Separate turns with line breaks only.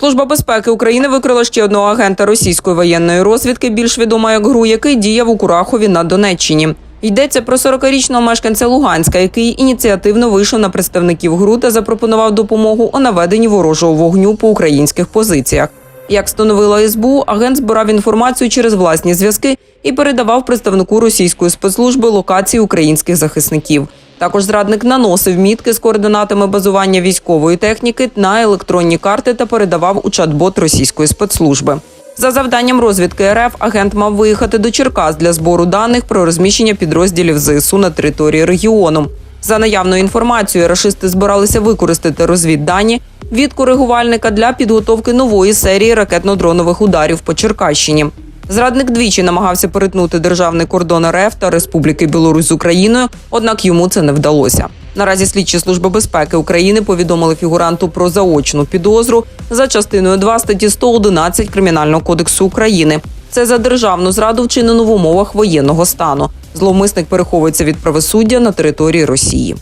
Служба безпеки України викрила ще одного агента російської воєнної розвідки, більш відома як ГРУ, який діяв у Курахові на Донеччині. Йдеться про 40-річного мешканця Луганська, який ініціативно вийшов на представників ГРУ та запропонував допомогу у наведенні ворожого вогню по українських позиціях. Як встановила СБУ, агент збирав інформацію через власні зв'язки і передавав представнику російської спецслужби локації українських захисників. Також зрадник наносив мітки з координатами базування військової техніки на електронні карти та передавав у чат-бот російської спецслужби. За завданням розвідки РФ агент мав виїхати до Черкас для збору даних про розміщення підрозділів ЗСУ на території регіону. За наявною інформацією, рашисти збиралися використати розвіддані від коригувальника для підготовки нової серії ракетно-дронових ударів по Черкащині. Зрадник двічі намагався перетнути державний кордон РФ та Республіки Білорусь з Україною, однак йому це не вдалося. Наразі слідчі служби безпеки України повідомили фігуранту про заочну підозру за частиною 2 статті 111 Кримінального кодексу України. Це за державну зраду вчинену в умовах воєнного стану. Зловмисник переховується від правосуддя на території Росії.